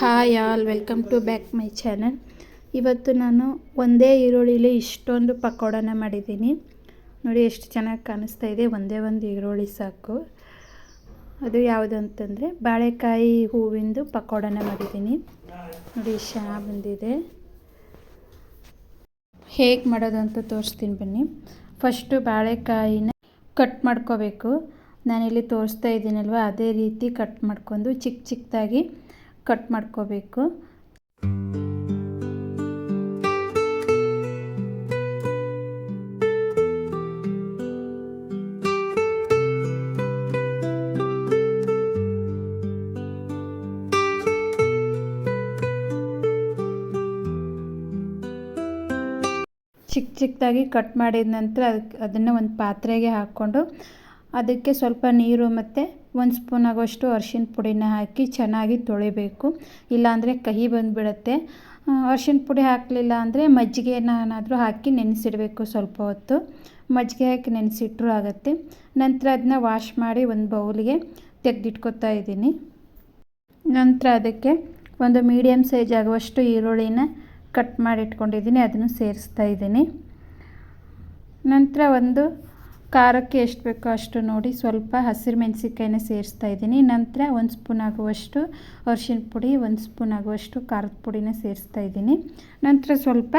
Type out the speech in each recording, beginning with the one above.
Hi all welcome to back my channel ಇವತ್ತು ನಾನು ಒಂದೇ ಈರುಳ್ಳಿಲಿ ಇಷ್ಟೊಂದು ಪಕೋಡನ ಮಾಡಿದ್ದೀನಿ. ನೋಡಿ ಎಷ್ಟು ಚೆನ್ನಾಗಿ ಕಾಣಿಸ್ತಾ ಇದೆ, ಒಂದೇ ಒಂದು ಈರುಳ್ಳಿ ಸಾಕು. ಅದು ಯಾವುದು ಅಂತಂದರೆ ಬಾಳೆಕಾಯಿ ಹೂವಿಂದು ಪಕೋಡನ ಮಾಡಿದ್ದೀನಿ. ನೋಡಿ ಶಾ ಚೆನ್ನಾಗಿ ಬಂದಿದೆ. ಹೇಗೆ ಮಾಡೋದು ಅಂತ ತೋರಿಸ್ತೀನಿ ಬನ್ನಿ. ಫಸ್ಟು ಬಾಳೆಕಾಯಿನ ಕಟ್ ಮಾಡ್ಕೋಬೇಕು. ನಾನಿಲ್ಲಿ ತೋರಿಸ್ತಾ ಇದ್ದೀನಲ್ವ, ಅದೇ ರೀತಿ ಕಟ್ ಮಾಡ್ಕೊಂಡು ಚಿಕ್ಕ ಚಿಕ್ಕದಾಗಿ ಕಟ್ ಮಾಡ್ಕೋಬೇಕು. ಚಿಕ್ಕ ಚಿಕ್ಕದಾಗಿ ಕಟ್ ಮಾಡಿದ ನಂತರ ಅದಕ್ಕೆ ಅದನ್ನು ಒಂದು ಪಾತ್ರೆಗೆ ಹಾಕ್ಕೊಂಡು ಅದಕ್ಕೆ ಸ್ವಲ್ಪ ನೀರು ಮತ್ತು ಒಂದು ಸ್ಪೂನ್ ಆಗುವಷ್ಟು ಅರ್ಶಿನ ಪುಡಿನ ಹಾಕಿ ಚೆನ್ನಾಗಿ ತೊಳಿಬೇಕು. ಇಲ್ಲಾಂದರೆ ಕಹಿ ಬಂದುಬಿಡುತ್ತೆ. ಅರ್ಶಿನ ಪುಡಿ ಹಾಕಲಿಲ್ಲ ಅಂದರೆ ಮಜ್ಜಿಗೆನಾದರೂ ಹಾಕಿ ನೆನೆಸಿಡಬೇಕು ಸ್ವಲ್ಪ ಹೊತ್ತು. ಮಜ್ಜಿಗೆ ಹಾಕಿ ನೆನೆಸಿಟ್ರೂ ಆಗುತ್ತೆ. ನಂತರ ಅದನ್ನ ವಾಶ್ ಮಾಡಿ ಒಂದು ಬೌಲಿಗೆ ತೆಗೆದಿಟ್ಕೊತಾ ಇದ್ದೀನಿ. ನಂತರ ಅದಕ್ಕೆ ಒಂದು ಮೀಡಿಯಮ್ ಸೈಜ್ ಆಗುವಷ್ಟು ಈರುಳ್ಳಿನ ಕಟ್ ಮಾಡಿ ಇಟ್ಕೊಂಡಿದ್ದೀನಿ ಅದನ್ನು ಸೇರಿಸ್ತಾ ಇದ್ದೀನಿ. ನಂತರ ಒಂದು ಖಾರಕ್ಕೆ ಎಷ್ಟು ಬೇಕೋ ಅಷ್ಟು ನೋಡಿ ಸ್ವಲ್ಪ ಹಸಿರು ಮೆಣಸಿನ್ಕಾಯಿನ ಸೇರಿಸ್ತಾ ಇದ್ದೀನಿ. ನಂತರ ಒಂದು ಸ್ಪೂನ್ ಆಗುವಷ್ಟು ಅರಿಶಿನ ಪುಡಿ, ಒಂದು ಸ್ಪೂನ್ ಆಗುವಷ್ಟು ಖಾರದ ಪುಡಿನ ಸೇರಿಸ್ತಾ ಇದ್ದೀನಿ. ನಂತರ ಸ್ವಲ್ಪ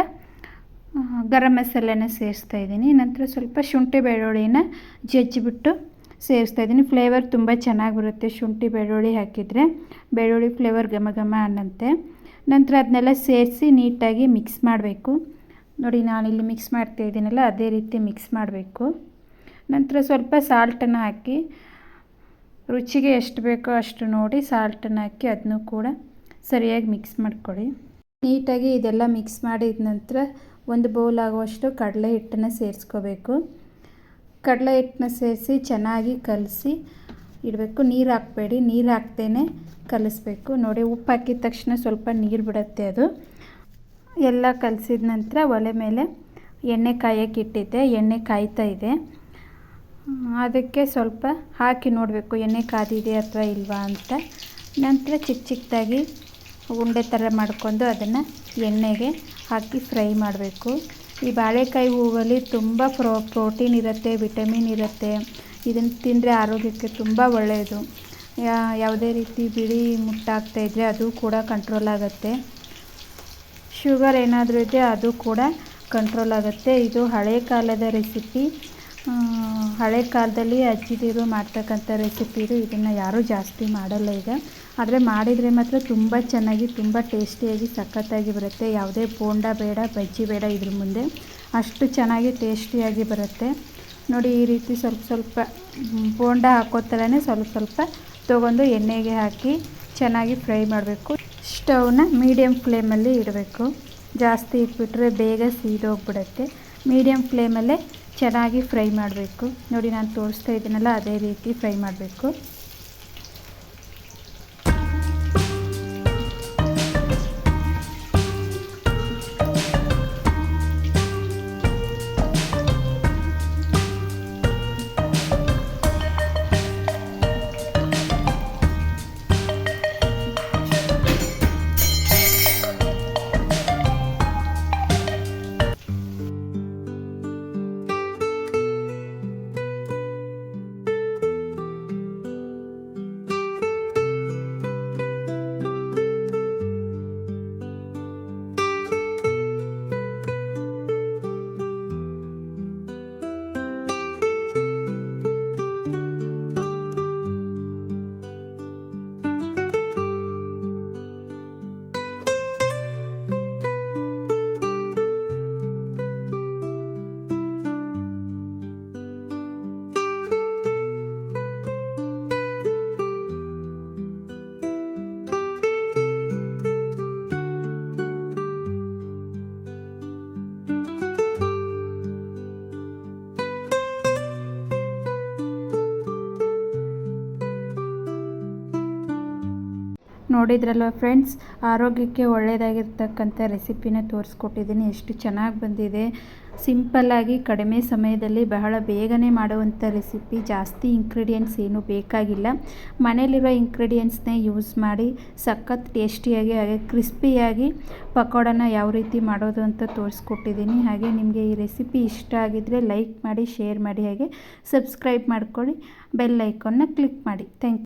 ಗರಂ ಮಸಾಲೆನ ಸೇರಿಸ್ತಾ ಇದ್ದೀನಿ. ನಂತರ ಸ್ವಲ್ಪ ಶುಂಠಿ ಬೆಳ್ಳುಳ್ಳಿನ ಜಜ್ಜಿಬಿಟ್ಟು ಸೇರಿಸ್ತಾ ಇದ್ದೀನಿ. ಫ್ಲೇವರ್ ತುಂಬ ಚೆನ್ನಾಗಿ ಬರುತ್ತೆ ಶುಂಠಿ ಬೆಳ್ಳುಳ್ಳಿ ಹಾಕಿದರೆ. ಬೆಳ್ಳುಳ್ಳಿ ಫ್ಲೇವರ್ ಘಮ ಘಮ ಅನ್ನಂತೆ ನಂತರ ಅದನ್ನೆಲ್ಲ ಸೇರಿಸಿ ನೀಟಾಗಿ ಮಿಕ್ಸ್ ಮಾಡಬೇಕು. ನೋಡಿ, ನಾನಿಲ್ಲಿ ಮಿಕ್ಸ್ ಮಾಡ್ತಾ ಇದ್ದೀನಲ್ಲ, ಅದೇ ರೀತಿ ಮಿಕ್ಸ್ ಮಾಡಬೇಕು. ನಂತರ ಸ್ವಲ್ಪ ಸಾಲ್ಟನ್ನು ಹಾಕಿ, ರುಚಿಗೆ ಎಷ್ಟು ಬೇಕೋ ಅಷ್ಟು ನೋಡಿ ಸಾಲ್ಟನ್ನು ಹಾಕಿ ಅದನ್ನು ಕೂಡ ಸರಿಯಾಗಿ ಮಿಕ್ಸ್ ಮಾಡ್ಕೊಳ್ಳಿ. ನೀಟಾಗಿ ಇದೆಲ್ಲ ಮಿಕ್ಸ್ ಮಾಡಿದ ನಂತರ ಒಂದು ಬೌಲ್ ಆಗುವಷ್ಟು ಕಡಲೆ ಹಿಟ್ಟನ್ನು ಸೇರಿಸ್ಕೋಬೇಕು. ಕಡಲೆ ಹಿಟ್ಟನ್ನ ಸೇರಿಸಿ ಚೆನ್ನಾಗಿ ಕಲಸಿ ಇಡಬೇಕು. ನೀರು ಹಾಕಬೇಡಿ. ನೀರು ಹಾಕ್ತೇನೆ ಕಲಿಸ್ಬೇಕು. ನೋಡಿ, ಉಪ್ಪು ಹಾಕಿದ ತಕ್ಷಣ ಸ್ವಲ್ಪ ನೀರು ಬಿಡುತ್ತೆ ಅದು. ಎಲ್ಲ ಕಲಸಿದ ನಂತರ ಒಲೆ ಮೇಲೆ ಎಣ್ಣೆ ಕಾಯಕ್ಕೆ ಇಟ್ಟಿದ್ದೆ. ಎಣ್ಣೆ ಕಾಯ್ತಾ ಇದೆ. ಅದಕ್ಕೆ ಸ್ವಲ್ಪ ಹಾಕಿ ನೋಡಬೇಕು, ಎಣ್ಣೆ ಕಾದಿದೆ ಅಥವಾ ಇಲ್ವಾ ಅಂತ. ನಂತರ ಚಿಕ್ಕ ಚಿಕ್ಕದಾಗಿ ಉಂಡೆ ಥರ ಮಾಡ್ಕೊಂಡು ಅದನ್ನು ಎಣ್ಣೆಗೆ ಹಾಕಿ ಫ್ರೈ ಮಾಡಬೇಕು. ಈ ಬಾಳೆಕಾಯಿ ಹೂವಲ್ಲಿ ತುಂಬ ಪ್ರೋ, ಪ್ರೋಟೀನ್ ಇರುತ್ತೆ, ವಿಟಮಿನ್ ಇರುತ್ತೆ. ಇದನ್ನು ತಿಂದರೆ ಆರೋಗ್ಯಕ್ಕೆ ತುಂಬ ಒಳ್ಳೆಯದು ಯಾವುದೇ ರೀತಿ ಬಿಳಿ ಮುಟ್ಟಾಗ್ತಾಯಿದ್ರೆ ಅದು ಕೂಡ ಕಂಟ್ರೋಲ್ ಆಗುತ್ತೆ. ಶುಗರ್ ಏನಾದರೂ ಇದ್ದರೆ ಅದು ಕೂಡ ಕಂಟ್ರೋಲ್ ಆಗುತ್ತೆ. ಇದು ಹಳೆ ಕಾಲದ ರೆಸಿಪಿ ಹಳೆ ಕಾಲದಲ್ಲಿ ಅಜ್ಜಿದಿರು ಮಾಡ್ತಕ್ಕಂಥ ರೆಸಿಪಿ ಇದು. ಇದನ್ನು ಯಾರೂ ಜಾಸ್ತಿ ಮಾಡಲ್ಲ ಈಗ. ಆದರೆ ಮಾಡಿದರೆ ಮಾತ್ರ ತುಂಬ ಚೆನ್ನಾಗಿ, ತುಂಬ ಟೇಸ್ಟಿಯಾಗಿ, ಸಖತ್ತಾಗಿ ಬರುತ್ತೆ. ಯಾವುದೇ ಬೋಂಡ ಬೇಡ, ಬಜ್ಜಿ ಬೇಡ ಇದ್ರ ಮುಂದೆ. ಅಷ್ಟು ಚೆನ್ನಾಗಿ, ಟೇಸ್ಟಿಯಾಗಿ ಬರುತ್ತೆ. ನೋಡಿ, ಈ ರೀತಿ ಸ್ವಲ್ಪ ಸ್ವಲ್ಪ ಬೋಂಡ ಹಾಕೋ ಥರನೇ ಸ್ವಲ್ಪ ಸ್ವಲ್ಪ ತೊಗೊಂಡು ಎಣ್ಣೆಗೆ ಹಾಕಿ ಚೆನ್ನಾಗಿ ಫ್ರೈ ಮಾಡಬೇಕು. ಸ್ಟವ್ನ ಮೀಡಿಯಮ್ ಫ್ಲೇಮಲ್ಲಿ ಇಡಬೇಕು. ಜಾಸ್ತಿ ಇಟ್ಬಿಟ್ರೆ ಬೇಗ ಸೀದೋಗ್ಬಿಡುತ್ತೆ. ಮೀಡಿಯಮ್ ಫ್ಲೇಮಲ್ಲೇ ಚೆನ್ನಾಗಿ ಫ್ರೈ ಮಾಡಬೇಕು. ನೋಡಿ ನಾನು ತೋರಿಸ್ತಾ ಇದ್ದೀನಲ್ಲ ಅದೇ ರೀತಿ ಫ್ರೈ ಮಾಡಬೇಕು. ನೋಡಿದ್ರಲ್ವ ಫ್ರೆಂಡ್ಸ್ ಆರೋಗ್ಯಕ್ಕೆ ಒಳ್ಳೆಯದಾಗಿರ್ತಕ್ಕಂಥ ರೆಸಿಪಿನ ತೋರಿಸ್ಕೊಟ್ಟಿದ್ದೀನಿ. ಎಷ್ಟು ಚೆನ್ನಾಗಿ ಬಂದಿದೆ. ಸಿಂಪಲ್ಲಾಗಿ ಕಡಿಮೆ ಸಮಯದಲ್ಲಿ ಬಹಳ ಬೇಗನೆ ಮಾಡುವಂಥ ರೆಸಿಪಿ ಜಾಸ್ತಿ ಇಂಗ್ರೀಡಿಯೆಂಟ್ಸ್ ಏನೂ ಬೇಕಾಗಿಲ್ಲ. ಮನೇಲಿರೋ ಇಂಗ್ರೀಡಿಯೆಂಟ್ಸ್ನೇ ಯೂಸ್ ಮಾಡಿ ಸಖತ್ ಟೇಸ್ಟಿಯಾಗಿ ಹಾಗೆ ಕ್ರಿಸ್ಪಿಯಾಗಿ ಪಕೋಡನ ಯಾವ ರೀತಿ ಮಾಡೋದು ಅಂತ ತೋರಿಸ್ಕೊಟ್ಟಿದ್ದೀನಿ. ಹಾಗೆ ನಿಮಗೆ ಈ ರೆಸಿಪಿ ಇಷ್ಟ ಆಗಿದ್ದರೆ ಲೈಕ್ ಮಾಡಿ ಶೇರ್ ಮಾಡಿ, ಹಾಗೆ ಸಬ್ಸ್ಕ್ರೈಬ್ ಮಾಡ್ಕೊಳ್ಳಿ. ಬೆಲ್ ಐಕಾನ್ನ ಕ್ಲಿಕ್ ಮಾಡಿ. ಥ್ಯಾಂಕ್